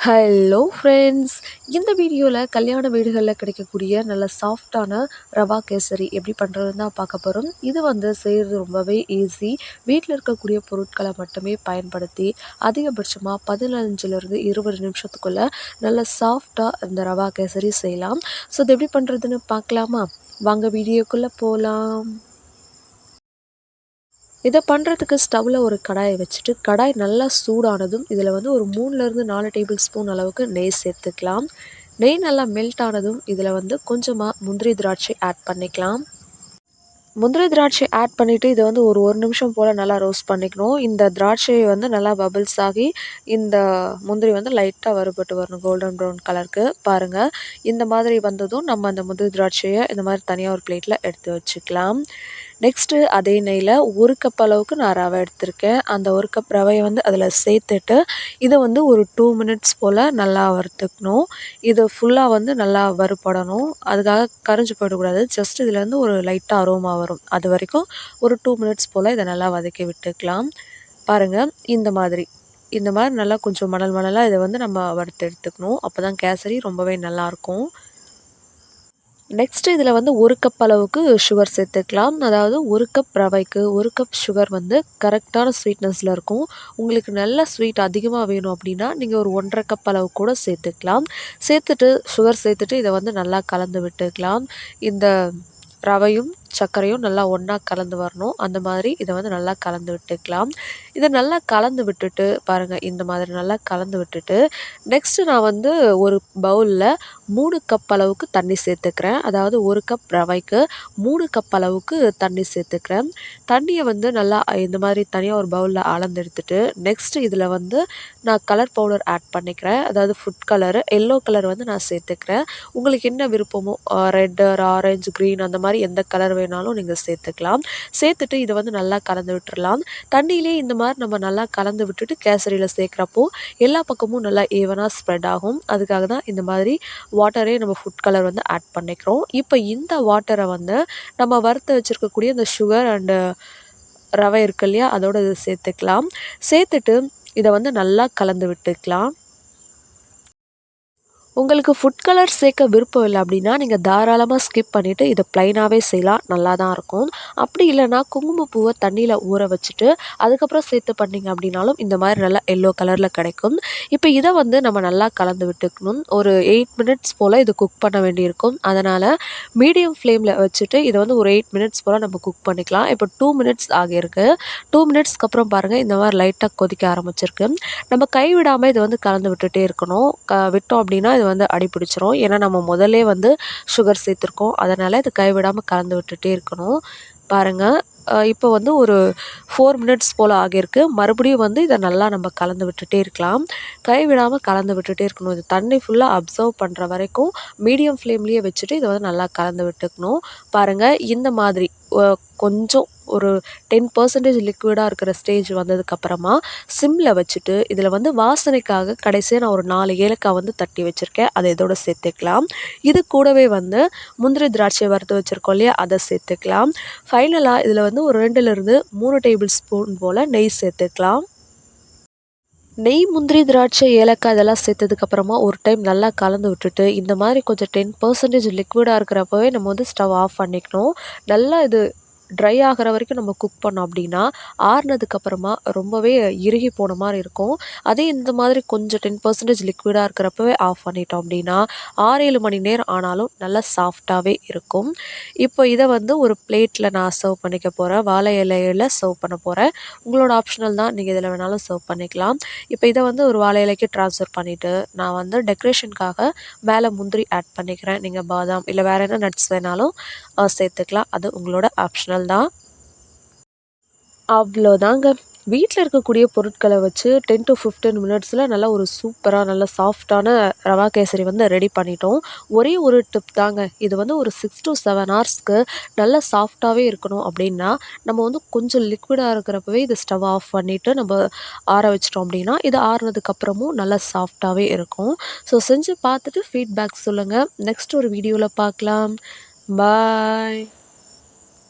Hello friends இந்த வீடியோவில் கல்யாண வீடுகளில் கிடைக்கக்கூடிய நல்ல சாஃப்டான ரவா கேசரி எப்படி பண்ணுறதுன்னு தான் பார்க்க போகிறோம் இது வந்து செய்கிறது ரொம்பவே ஈஸி வீட்டில் இருக்கக்கூடிய பொருட்களை மட்டுமே பயன்படுத்தி அதிகபட்சமாக பதினஞ்சுலேருந்து இருபது நிமிஷத்துக்குள்ளே நல்ல சாஃப்டாக இந்த ரவா கேசரி செய்யலாம். ஸோ இது எப்படி பண்ணுறதுன்னு பார்க்கலாமா? வாங்க வீடியோக்குள்ளே போகலாம் இதை பண்ணுறதுக்கு ஸ்டவ்வில் ஒரு கடாயை வச்சுட்டு கடாய் நல்லா சூடானதும் இதில் வந்து ஒரு மூணுலேருந்து நாலு டேபிள் ஸ்பூன் அளவுக்கு நெய் சேர்த்துக்கலாம். நெய் நல்லா மெல்ட் ஆனதும் இதில் வந்து கொஞ்சமாக முந்திரி திராட்சை ஆட் பண்ணிக்கலாம். முந்திரி திராட்சை ஆட் பண்ணிவிட்டு இதை வந்து ஒரு ஒரு நிமிஷம் போல் நல்லா ரோஸ்ட் பண்ணிக்கணும். இந்த திராட்சையை வந்து நல்லா பபிள்ஸ் ஆகி இந்த முந்திரி வந்து லைட்டாக வறுபட்டு வரணும் கோல்டன் ப்ரௌன் கலருக்கு பாருங்கள் இந்த மாதிரி வந்ததும் நம்ம அந்த முந்திரி திராட்சையை இந்த மாதிரி தனியாக ஒரு பிளேட்டில் எடுத்து வச்சுக்கலாம். நெக்ஸ்ட்டு அதே நெய்யில் ஒரு கப் அளவுக்கு நான் ரவை எடுத்திருக்கேன். அந்த ஒரு கப் ரவையை வந்து அதில் சேர்த்துட்டு இதை வந்து ஒரு டூ மினிட்ஸ் போல் நல்லா வறுத்துக்கணும். இது ஃபுல்லாக வந்து நல்லா வறுப்படணும் அதுக்காக கரைஞ்சி போயிடக்கூடாது. ஜஸ்ட் இதில் வந்து ஒரு லைட்டாக அரோமா வரும். அது வரைக்கும் ஒரு டூ மினிட்ஸ் போல் இதை நல்லா வதக்கி விட்டுக்கலாம். பாருங்கள் இந்த மாதிரி. இந்த மாதிரி நல்லா கொஞ்சம் மணல் மணலாக இதை வந்து நம்ம வறுத்து எடுத்துக்கணும். அப்போ தான் கேசரி ரொம்பவே நல்லாயிருக்கும் நெக்ஸ்ட்டு இதில் வந்து ஒரு கப் அளவுக்கு சுகர் சேர்த்துக்கலாம். அதாவது ஒரு கப் ரவைக்கு ஒரு கப் சுகர் வந்து கரெக்டான ஸ்வீட்னஸில் இருக்கும். உங்களுக்கு நல்ல ஸ்வீட் அதிகமாக வேணும் அப்படின்னா நீங்கள் ஒரு ஒன்றரை கப் அளவு கூட சேர்த்துக்கலாம். சேர்த்துட்டு சுகர் சேர்த்துட்டு இதை வந்து நல்லா கலந்து விட்டுக்கலாம். இந்த ரவையும் சர்க்கரையும் நல்லா ஒன்றா கலந்து வரணும். அந்த மாதிரி இதை வந்து நல்லா கலந்து விட்டுக்கலாம். இதை நல்லா கலந்து விட்டுட்டு பாருங்கள் இந்த மாதிரி நல்லா கலந்து விட்டுட்டு நெக்ஸ்ட்டு நான் வந்து ஒரு பவுலில் மூணு கப் அளவுக்கு தண்ணி சேர்த்துக்கிறேன். அதாவது ஒரு கப் ரவைக்கு மூணு கப் அளவுக்கு தண்ணி சேர்த்துக்கிறேன். தண்ணியை வந்து நல்லா இந்த மாதிரி தனியாக ஒரு பவுலில் அளந்து எடுத்துட்டு நெக்ஸ்ட்டு இதில் வந்து நான் கலர் பவுடர் ஆட் பண்ணிக்கிறேன். அதாவது ஃபுட் கலரு எல்லோ கலர் வந்து நான் சேர்த்துக்கிறேன். உங்களுக்கு என்ன விருப்பமோ ரெட்டு ஆரஞ்சு க்ரீன் அந்த மாதிரி எந்த கலர் வேணாலும் நீங்கள் சேர்த்துக்கலாம். சேர்த்துட்டு இதை வந்து நல்லா கலந்து விட்டுறலாம். தண்ணியிலே இந்த மாதிரி நம்ம நல்லா கலந்து விட்டுட்டு கேசரியில் சேர்க்குறப்போ எல்லா பக்கமும் நல்லா ஈவனாக ஸ்ப்ரெட் ஆகும். அதுக்காக தான் இந்த மாதிரி வாட்டரே நம்ம ஃபுட் கலர் வந்து ஆட் பண்ணிக்கிறோம். இப்போ இந்த வாட்டரை வந்து நம்ம வறுத்து வச்சுருக்கக்கூடிய இந்த சுகர் அண்டு ரவை இருக்கு இல்லையா அதோட இதை சேர்த்துக்கலாம். சேர்த்துட்டு இதை வந்து நல்லா கலந்து விட்டுக்கலாம். உங்களுக்கு ஃபுட் கலர் சேர்க்க விருப்பம் இல்லை அப்படின்னா நீங்கள் தாராளமாக ஸ்கிப் பண்ணிவிட்டு இதை ப்ளைனாகவே செய்யலாம். நல்லா தான் இருக்கும். அப்படி இல்லைனா குங்குமப்பூவை தண்ணியில் ஊற வச்சுட்டு அதுக்கப்புறம் சேர்த்து பண்ணிங்க அப்படின்னாலும் இந்த மாதிரி நல்லா எல்லோ கலரில் கிடைக்கும். இப்போ இதை வந்து நம்ம நல்லா கலந்து விட்டுக்கணும். ஒரு எயிட் மினிட்ஸ் போல் இது குக் பண்ண வேண்டியிருக்கும். அதனால் மீடியம் ஃப்ளேமில் வச்சுட்டு இதை வந்து ஒரு எயிட் மினிட்ஸ் போல் நம்ம குக் பண்ணிக்கலாம். இப்போ டூ மினிட்ஸ் ஆகியிருக்கு. டூ மினிட்ஸ்க்கு அப்புறம் பாருங்கள் இந்த மாதிரி லைட்டாக கொதிக்க ஆரம்பிச்சிருக்கு. நம்ம கைவிடாமல் இதை வந்து கலந்து விட்டுகிட்டே இருக்கணும். க விட்டோம் அப்படின்னா இது வந்து அடிபிடிச்சிரும். ஏன்னா நம்ம முதல்லே வந்து சுகர் சேர்த்துருக்கோம். அதனால் இது கைவிடாமல் கலந்து விட்டுட்டே இருக்கணும். பாருங்கள் இப்போ வந்து ஒரு ஃபோர் மினிட்ஸ் போல் ஆகியிருக்கு. மறுபடியும் வந்து இதை நல்லா நம்ம கலந்து விட்டுட்டே இருக்கலாம். கை விடாமல் கலந்து விட்டுட்டே இருக்கணும். இது தண்ணி ஃபுல்லாக அப்சர்வ் பண்ணுற வரைக்கும் மீடியம் ஃப்ளேம்லேயே வச்சுட்டு இதை வந்து நல்லா கலந்து விட்டுக்கணும். பாருங்கள் இந்த மாதிரி கொஞ்சம் ஒரு டென் பர்சன்டேஜ் லிக்விடாக இருக்கிற ஸ்டேஜ் வந்ததுக்கப்புறமா சிம்மில் வச்சுட்டு இதில் வந்து வாசனைக்காக கடைசியாக நான் ஒரு நாலு ஏலக்காய் வந்து தட்டி வச்சுருக்கேன். அதை இதோட சேர்த்துக்கலாம். இது கூடவே வந்து முந்திரி திராட்சை வறுத்து வச்சுருக்கோம் இல்லையா? அதை சேர்த்துக்கலாம். ஃபைனலாக இதில் வந்து ஒரு ரெண்டுலேருந்து மூணு டேபிள் ஸ்பூன் போல் நெய் சேர்த்துக்கலாம். நெய் முந்திரி திராட்சை ஏலக்காய் இதெல்லாம் சேர்த்ததுக்கப்புறமா ஒரு டைம் நல்லா கலந்து விட்டுட்டு இந்த மாதிரி கொஞ்சம் டென் பர்சன்டேஜ் லிக்விடாக இருக்கிறப்பவே நம்ம வந்து ஸ்டவ் ஆஃப் பண்ணிக்கணும். நல்லா இது ட்ரை ஆகிற வரைக்கும் நம்ம குக் பண்ணோம் அப்படின்னா ஆறுனதுக்கப்புறமா ரொம்பவே இறுகி போன மாதிரி இருக்கும். அதே இந்த மாதிரி கொஞ்சம் டென் பர்சன்டேஜ் லிக்விடாக இருக்கிறப்பவே ஆஃப் பண்ணிட்டோம் அப்படின்னா ஆறு ஏழு மணி நேரம் ஆனாலும் நல்லா சாஃப்டாகவே இருக்கும். இப்போ இதை வந்து ஒரு பிளேட்டில் நான் சர்வ் பண்ணிக்க போகிறேன் வாழை இலையில் சர்வ் பண்ண போகிறேன் உங்களோட ஆப்ஷனல் தான். நீங்கள் இதில் வேணாலும் சர்வ் பண்ணிக்கலாம். இப்போ இதை வந்து ஒரு வாழை இலைக்கு ட்ரான்ஸ்ஃபர் பண்ணிவிட்டு நான் வந்து டெக்கரேஷனுக்காக மேலே முந்திரி ஆட் பண்ணிக்கிறேன். நீங்கள் பாதாம் இல்லை வேறு என்ன நட்ஸ் வேணாலும் சேர்த்துக்கலாம். அது உங்களோட ஆப்ஷனல் தான் அவ்வளோதாங்க. வீட்டில் இருக்கக்கூடிய பொருட்களை வச்சு டென் டு ஃபிஃப்டீன் மினிட்ஸில் நல்லா ஒரு சூப்பராக நல்ல சாஃப்டான ரவா கேசரி வந்து ரெடி பண்ணிட்டோம். ஒரே ஒரு டிப் தாங்க. இது வந்து ஒரு சிக்ஸ் டு செவன் ஹவர்ஸ்க்கு நல்லா சாஃப்டாகவே இருக்கணும் அப்படின்னா நம்ம வந்து கொஞ்சம் லிக்விடாக இருக்கிறப்பவே இது ஸ்டவ் ஆஃப் பண்ணிவிட்டு நம்ம ஆற வச்சிட்டோம் அப்படின்னா இது ஆறுனதுக்கப்புறமும் நல்லா சாஃப்டாகவே இருக்கும். ஸோ செஞ்சு பார்த்துட்டு ஃபீட்பேக் சொல்லுங்கள் நெக்ஸ்ட் ஒரு வீடியோவில் பார்க்கலாம். பாய்